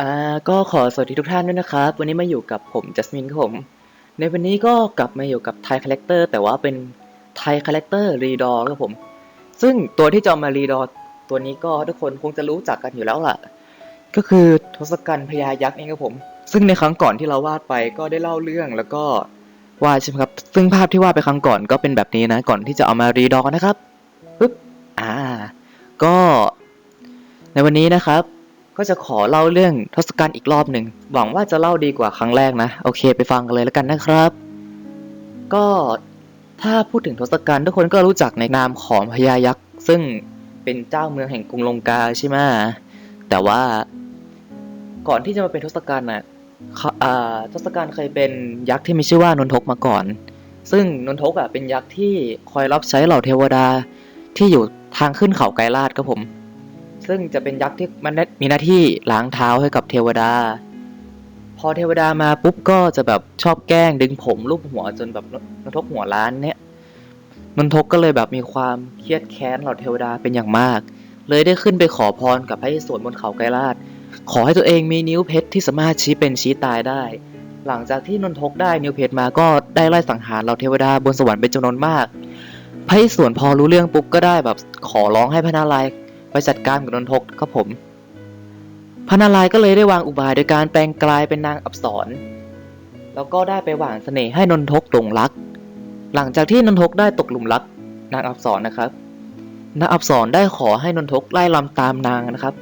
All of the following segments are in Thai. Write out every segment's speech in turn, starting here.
อ่าก็ขอสวัสดีทุกท่านด้วยนะครับ วันนี้มาอยู่กับผมจัสมินครับผม ในวันนี้ก็กลับมาอยู่กับไทยคาแรคเตอร์แต่ว่าเป็นไทยคาแรคเตอร์รีดอครับผม ซึ่งตัวที่จะเอมารีดอตัวนี้ก็ทุกคนคงจะรู้จักกันอยู่แล้วล่ะ ก็คือทศกัณฐ์พญายักษ์เองครับผม ซึ่งในครั้งก่อนที่เราวาดไปก็ได้เล่าเรื่องแล้วก็วาดใช่ไหมครับ ซึ่งภาพที่วาดไปครั้งก่อนก็เป็นแบบนี้นะ ก่อนที่จะเอามารีดอนะครับปึ๊บอ่า ก็ในวันนี้นะครับ ก็จะขอเล่าเรื่องทศกัณฐ์อีกรอบหนึ่งหวังว่าจะเล่าดีกว่าครั้งแรกนะ โอเคไปฟังกันเลยแล้วกันนะครับ ก็ถ้าพูดถึงทศกัณฐ์ทุกคนก็รู้จักในนามของพญายักษ์ ซึ่งเป็นเจ้าเมืองแห่งกรุงลงกาใช่ไหมแต่ว่าก่อนที่จะมาเป็นทศกัณฐ์น่ะทศกัณฐ์เคยเป็นยักษ์ที่มีชื่อว่านนทกมาก่อน ซึ่งนนทกอะเป็นยักษ์ที่คอยรับใช้เหล่าเทวดาที่อยู่ทางขึ้นเขาไกรลาดครับผม ซึ่งจะเป็นยักษ์ที่มันมีหน้าที่ล้างเท้าให้กับเทวดา พอเทวดามาปุ๊บก็จะแบบชอบแกล้งดึงผมรูปหัวจนแบบนนทกหัวล้านเนี่ยนนทกก็เลยแบบมีความเครียดแค้นเหล่าเทวดาเป็นอย่างมาก เลยได้ขึ้นไปขอพรกับพระอิศวรบนเขาไกรลาดขอให้ตัวเองมีนิ้วเพชรที่สามารถชี้เป็นชี้ตายได้ หลังจากที่นนทกได้นิ้วเพชรมาก็ได้ไล่สังหารเหล่าเทวดาบนสวรรค์เป็นจำนวนมากพระอิศวรพอรู้เรื่องปุ๊บก็ได้แบบขอร้องให้พระนารายณ์ ไปจัดการกับนนทกครับผมพระนารายณ์ก็เลยได้วางอุบายโดยการแปลงกลายเป็นนางอับสรแล้วก็ได้ไปหว่านเสน่ห์ให้นนทกหลงรัก หลังจากที่นนทกได้ตกหลุมรัก นางอับสรนะครับ นางอับสรได้ขอให้นนทกไล่ลำตามนางนะครับ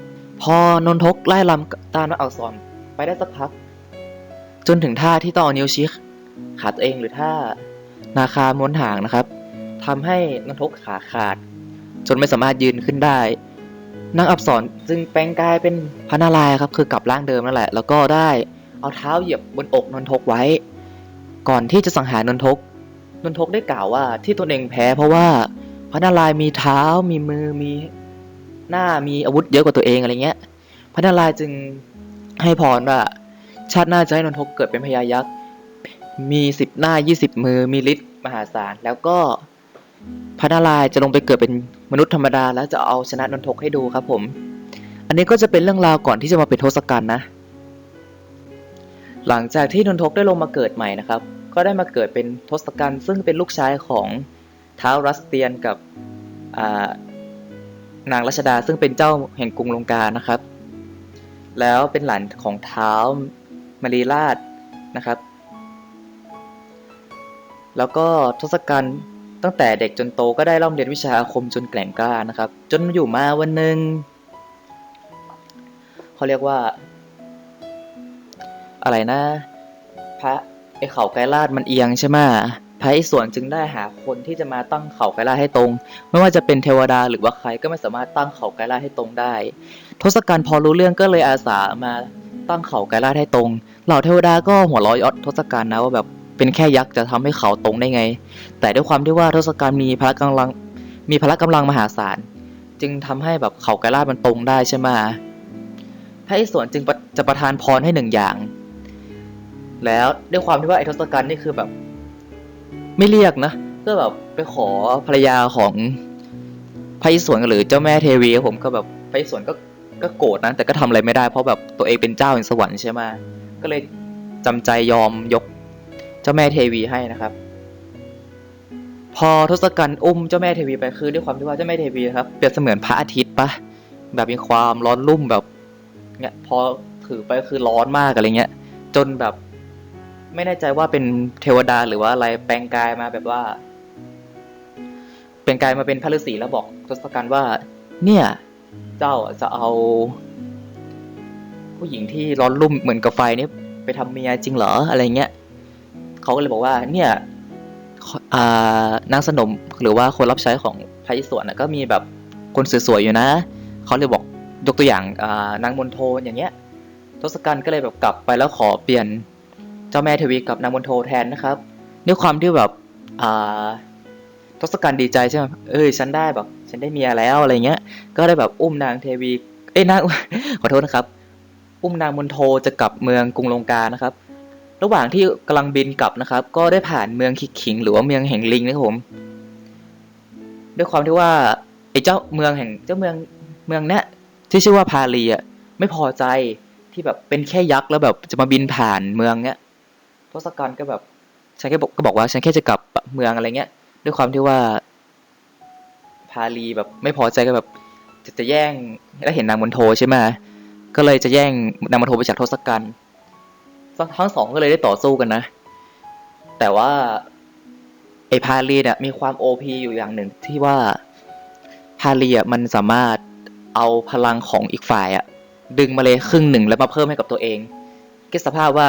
พอนนทกไล่ลำตามนางอับสรไปได้สักพัก จนถึงท่าที่ต้องเอานิ้วชี้ขาตัวเองหรือท่านาคาม้วนหางนะครับทำให้นนทกขาขาด จนไม่สามารถยืนขึ้นได้ นางอับสรจึงแปลงกายเป็นพระนารายณ์ครับคือกลับร่างเดิมนั่นแหละ แล้วก็ได้เอาเท้าเหยียบบนอกนนทกไว้ ก่อนที่จะสังหารนนทก นนทกได้กล่าวว่าที่ตนเองแพ้เพราะว่าพระนารายณ์มีเท้ามีมือมีหน้ามีอาวุธเยอะกว่าตัวเองอะไรเงี้ย พระนารายณ์จึงให้พรว่าชาติหน้าจะให้นนทกเกิดเป็นพญายักษ์มีสิบหน้ายี่สิบมือมีฤทธิ์มหาศาลแล้วก็ พระนารายณ์จะลงไปเกิดเป็นมนุษย์ธรรมดา แล้วจะเอาชนะนนทกให้ดูครับผม อันนี้ก็จะเป็นเรื่องราวก่อนที่จะมาเป็นทศกัณฐ์นะ หลังจากที่นนทกได้ลงมาเกิดใหม่นะครับ ก็ได้มาเกิดเป็นทศกัณฐ์ซึ่งเป็นลูกชายของท้าวรัสเตียนกับนางรัชดาซึ่งเป็นเจ้าแห่งกรุงลงกานะครับ แล้วเป็นหลานของท้าวมารีราชนะครับ แล้วก็ทศกัณฐ์ ตั้งแต่เด็กจนโตก็ได้ร่ำเรียนวิชาอาคมจนแกร่งกล้านะครับ จนอยู่มาวันหนึ่งเขาเรียกว่า อะไรนะ พระไอเขาไกรลาดมันเอียงใช่ไหมพระอิศวรจึงได้หาคนที่จะมาตั้งเขาไกรลาดให้ตรง ไม่ว่าจะเป็นเทวดาหรือว่าใครก็ไม่สามารถตั้งเขาไกรลาดให้ตรงได้ ทศกัณฐ์พอรู้เรื่องก็เลยอาสามาตั้งเขาไกรลาดให้ตรง เหล่าเทวดาก็หัวเร้อยอดทศกัณฐ์นะว่าแบบ เป็นแค่ยักษ์จะทำให้เขาตรงได้ไง แต่ด้วยความที่ว่าทศกัณฐ์มีพละกำลังมีพละกำลังมหาศาล จึงทำให้แบบเขาไกรลาดมันตรงได้ใช่ไหมพระอิศวรจึงจะประทานพรให้หนึ่งอย่าง แล้วด้วยความที่ว่าไอ้ทศกัณฐ์นี่คือแบบ ไม่เรียกนะก็แบบไปขอภรรยาของพระอิศวรหรือเจ้าแม่เทวีผมก็แบบพระอิศวรก็ก็โกรธนะแต่ก็ทำอะไรไม่ได้เพราะแบบตัวเองเป็นเจ้าแห่งสวรรค์ใช่ไหมก็เลยจำใจยอมยก จ้าแม่เทวีให้นะครับ พอทศกัณฐ์อุ้มเจ้าแม่เทวีไปคือด้วยความที่ว่าเจ้าแม่เทวีครับเปรียบเสมือนพระอาทิตย์ปะแบบมีความร้อนรุ่มแบบเนี่ยพอถือไปคือร้อนมากอะไรเงี้ย จนแบบไม่แน่ใจว่าเป็นเทวดาหรือว่าอะไรแปลงกายมาแบบว่าแปลงกายมาเป็นพระฤาษีแล้วบอกทศกัณฐ์ว่า เนี่ย เจ้าจะเอา ผู้หญิงที่ร้อนรุ่มเหมือนกับไฟนี่ไปทำเมียจริงเหรออะไรเงี้ย เขาก็เลยบอกว่าเนี่ยนางสนมหรือว่าคนรับใช้ของพระอิศวรนะก็มีแบบคนสวยๆอยู่นะเขาเลยบอกยกตัวอย่างนางมณโทอย่างเงี้ยทศกัณฐ์ก็เลยแบบกลับไปแล้วขอเปลี่ยนเจ้าแม่เทวีกับนางมณโทแทนนะครับด้วยความที่แบบอ่าทศกัณฐ์ดีใจใช่ไหมเอ้ยฉันได้แบบ ฉันได้เมียแล้วอะไรเงี้ย ก็ได้แบบอุ้มนางเทวี เอ้ยนางขอโทษนะครับ อุ้มนางมณโทจะกลับเมืองกรุงลงกานะครับ ระหว่างที่กำลังบินกลับนะครับ ก็ได้ผ่านเมืองขิกขิง หรือว่าเมืองแห่งลิงนะครับผม ด้วยความที่ว่าไอ้เจ้าเมืองแห่งเจ้าเมืองเมืองเนี้ยที่ชื่อว่าพาลีอะไม่พอใจที่ที่แบบเป็นแค่ยักษ์แล้วแบบจะมาบินผ่านเมืองเนี้ยทศกัณฐ์ก็แบบฉันแค่บอกก็บอกว่าฉันแค่จะกลับเมืองอะไรเงี้ย ด้วยความที่ว่าพาลีแบบไม่พอใจก็แบบจะจะแย่งแล้วเห็นนางมณโทใช่ไหมก็เลยจะแย่งนางมณโทไปจากทศกัณฐ์ ทั้งสองก็เลยได้ต่อสู้กันนะ แต่ว่าไอพาลีเนี่ยมีความโอพีอยู่อย่างหนึ่งที่ว่าพาลีอะมันสามารถเอาพลังของอีกฝ่ายอะดึงมาเลยครึ่งหนึ่งแล้วมาเพิ่มให้กับตัวเองคิดสภาพว่า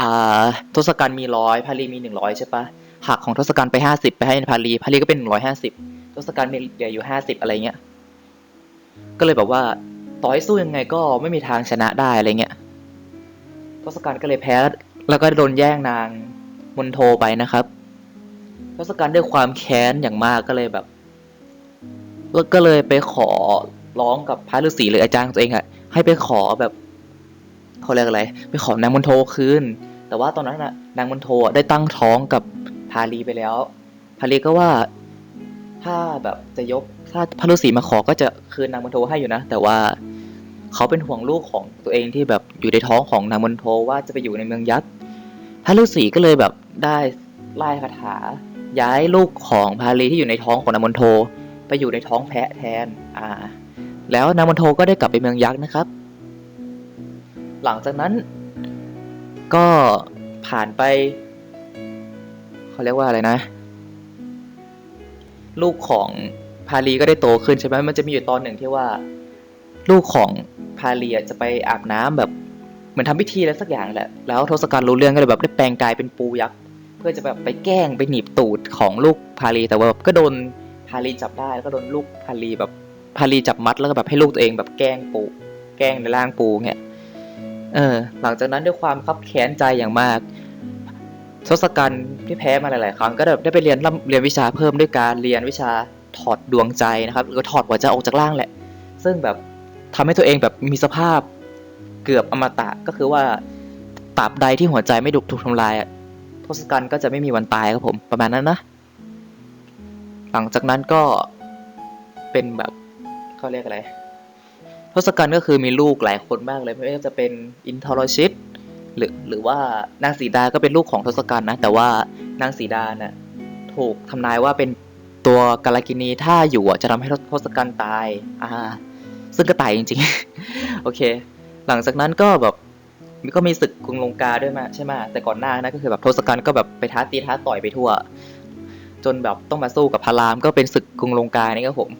อ่าทศกัณฐ์มีร้อยพาลีมีหนึ่งร้อยใช่ปะหักของทศกัณฐ์ไปห้าสิบไปให้พาลีพาลีก็เป็นหนึ่งร้อยห้าสิบทศกัณฐ์มีเหลืออยู่ห้าสิบอะไรเงี้ยก็เลยแบบว่าต่อให้สู้ยังไงก็ไม่มีทางชนะได้อะไรเงี้ย ทศกัณฐ์ก็เลยแพ้ แล้วก็โดนแย่งนางมณโทไปนะครับทศกัณฐ์ด้วยความแค้นอย่างมากก็เลยแบบแล้วก็เลยไปขอร้องกับพระฤาษีหรืออาจารย์ของตัวเองอะให้ไปขอแบบเขาเรียกอะไร ไปขอนางมณโทคืนแต่ว่าตอนนั้นน่ะนางมณโทได้ตั้งท้องกับพาลีไปแล้ว พาลีก็ว่าถ้าแบบจะยกถ้าพระฤาษีมาขอก็จะคืนนางมณโทให้อยู่นะ แต่ว่า เขาเป็นห่วงลูกของตัวเองที่แบบอยู่ในท้องของนางมณโทว่าจะไปอยู่ในเมืองยักษ์พระฤาษีก็เลยแบบได้ไล่คาถา ย้ายลูกของพาลีที่อยู่ในท้องของนางมณโทไปอยู่ในท้องแพะแทน อ่า แล้วนางมณโทก็ได้กลับไปเมืองยักษ์นะครับ หลังจากนั้นก็ผ่านไปเขาเรียกว่าอะไรนะ ลูกของพาลีก็ได้โตขึ้นใช่ไหมมันจะมีอยู่ตอนหนึ่งที่ว่า ลูกของพาลีอะจะไปอาบน้ำแบบเหมือนทำพิธีอะไรสักอย่างแหละ แล้วทศกัณฐ์รู้เรื่องก็เลยแบบได้แปลงกายเป็นปูยักษ์เพื่อจะแบบไปแกล้งไปหนีบตูดของลูกพาลีแต่ว่าแบบก็โดนพาลีจับได้แล้วก็โดนลูกพาลีแบบพาลีจับมัดแล้วก็แบบให้ลูกตัวเองแบบแกล้งปู แกล้งในร่างปูเงี้ยเออ หลังจากนั้นด้วยความคับแค้นใจอย่างมากทศกัณฐ์ที่แพ้มาหลาย ๆ ครั้งก็แบบได้ไปเรียนร่ำเรียนวิชาเพิ่มด้วยการเรียนวิชาถอดดวงใจนะครับหรือถอดหัวใจออกจากร่างแหละ ซึ่งแบบ ทำให้ตัวเองแบบมีสภาพเกือบอมตะก็คือว่าตราบใดที่หัวใจไม่ถูกถูกทำลายอะทศกัณฐ์ก็จะไม่มีวันตายครับผมประมาณนั้นนะ หลังจากนั้นก็เป็นแบบเขาเรียกอะไรทศกัณฐ์ก็คือมีลูกหลายคนมากเลยไม่ว่าจะเป็นอินทรชิตหรือหรือว่านางสีดาก็เป็นลูกของทศกัณฐ์นะแต่ว่านางสีดาน่ะถูกทำนายว่าเป็นตัวกาลกินีถ้าอยู่จะทำให้ทศกัณฐ์ตายอ่า ซึ่งก็ตายจริงๆ โอเค หลังจากนั้นก็แบบก็มีศึกกรุงลงกาด้วยมาใช่ไหมแต่ก่อนหน้านั้นก็คือแบบทศกัณฐ์ก็แบบไปท้าตีท้าต่อยไปทั่ว จนแบบต้องมาสู้กับพระรามก็เป็นศึกกรุงลงกานี่ครับผม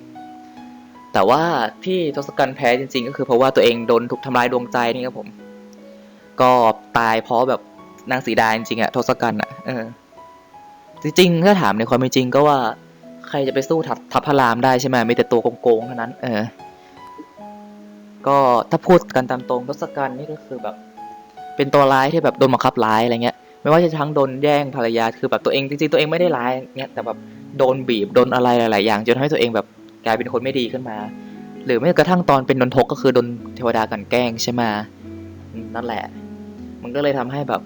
แต่ว่าที่ทศกัณฐ์แพ้จริง ๆ ก็คือเพราะว่าตัวเองโดนถูกทำลายดวงใจนี่ครับผม ก็ตายเพราะแบบนางสีดาจริงๆอะทศกัณฐ์อะเออจริงๆถ้าถามในความเป็นจริงก็ว่าใครจะไปสู้ทัพทัพพระรามได้ใช่ไหมมีแต่ตัวโกงๆเท่านั้น เออ ก็ถ้าพูดกันตามตรงทศกัณฐ์นี่ก็คือแบบ เป็นตัวร้ายที่แบบโดนบังคับร้ายอะไรเงี้ย ไม่ว่าจะทั้งโดนแย่งภรรยาคือแบบตัวเองจริงๆตัวเองไม่ได้ร้ายเงี้ยแต่แบบโดนบีบโดนอะไรหลายๆอย่างจนทำให้ตัวเองแบบกลายเป็นคนไม่ดีขึ้นมา หรือไม่กระทั่งตอนเป็นนนทกก็คือโดนเทวดากันแกล้งใช่ไหมนั่นแหละ มันก็เลยทำให้แบบ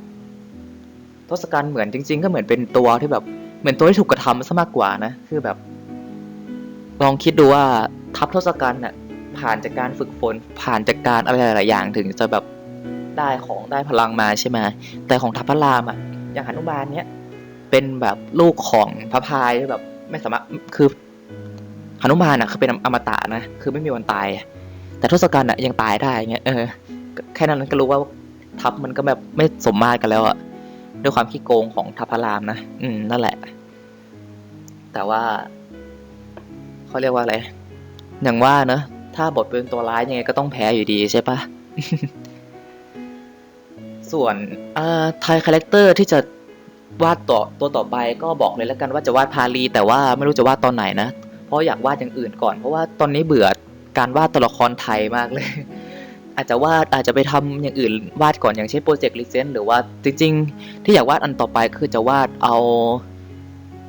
ทศกัณฐ์เหมือนจริง ๆ ก็เหมือนเป็นตัวที่แบบเหมือนตัวที่ถูกกระทำซะมากกว่านะ คือแบบ ลองคิดดูว่าทัพทศกัณฐ์น่ะ ผ่านจากการฝึกฝน ผ่านจากการอะไรหลาย ๆ อย่างถึงจะแบบได้ของได้พลังมาใช่ไหมแต่ของทัพพระรามอะอย่างหนุมานเนี้ยเป็นแบบลูกของพระพายแบบไม่สามารถคือหนุมานอะคือเป็นอมตะนะคือไม่มีวันตาย แต่ทศกัณฐ์อะยังตายได้เงี้ยเออแค่นั้นก็รู้ว่าทัพมันก็แบบไม่สมมาตรกันแล้วอะด้วยความขี้โกงของทัพพระรามนะอืมนั่นแหละ แต่ว่าเขาเรียกว่าอะไรอย่างว่าเนอะ ถ้าบทเป็นตัวร้ายยังไงก็ต้องแพ้อยู่ดีใช่ปะส่วนไทยคาแรคเตอร์ที่จะวาดต่อตัวต่อไปก็บอกเลยแล้วกันว่าจะวาดพาลีแต่ว่าไม่รู้จะวาดตอนไหนนะ เพราะอยากวาดอย่างอื่นก่อน เพราะว่าตอนนี้เบื่อการวาดตัวละครไทยมากเลย อาจจะวาดอาจจะไปทำอย่างอื่นวาดก่อนอย่างเช่นโปรเจกต์ลิเซนหรือว่าจริง ๆ ที่อยากวาดอันต่อไปคือจะวาดเอา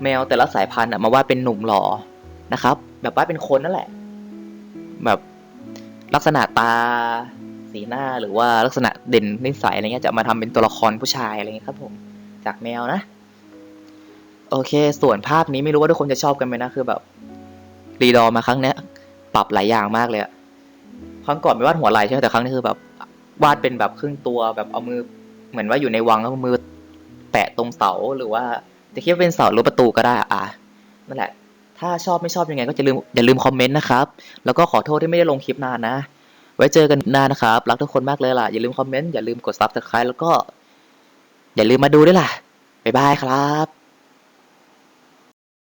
แมวแต่ละสายพันธุ์อะมาวาดเป็นหนุ่มหล่อนะครับ แบบวาดเป็นคนนั่นแหละ แบบลักษณะตาสีหน้าหรือว่าลักษณะเด่นนิสัยอะไรเงี้ยจะมาทำเป็นตัวละครผู้ชายอะไรเงี้ยครับผมจากแมวนะ โอเค ส่วนภาพนี้ไม่รู้ว่าทุกคนจะชอบกันไหมนะคือแบบรีดอมาครั้งเนี้ย ปรับหลายอย่างมากเลยอะครั้งก่อนไปวาดหัวไหล่ใช่ไหมแต่ครั้งนี้คือแบบวาดเป็นแบบครึ่งตัวแบบเอามือเหมือนว่าอยู่ในวังแล้วมือแตะตรงเสาหรือว่าจะคิดว่าเป็นเสาหรือประตูก็ได้อะนั่นแหละ ถ้าชอบไม่ชอบยังไงก็จะลืมอย่าลืมคอมเมนต์นะครับ แล้วก็ขอโทษที่ไม่ได้ลงคลิปนานนะ ไว้เจอกันหน้านะครับ รักทุกคนมากเลยล่ะ อย่าลืมคอมเมนต์ อย่าลืมกดซับสไครต์แล้วก็ อย่าลืมมาดูด้วยล่ะ บ๊ายบายครับ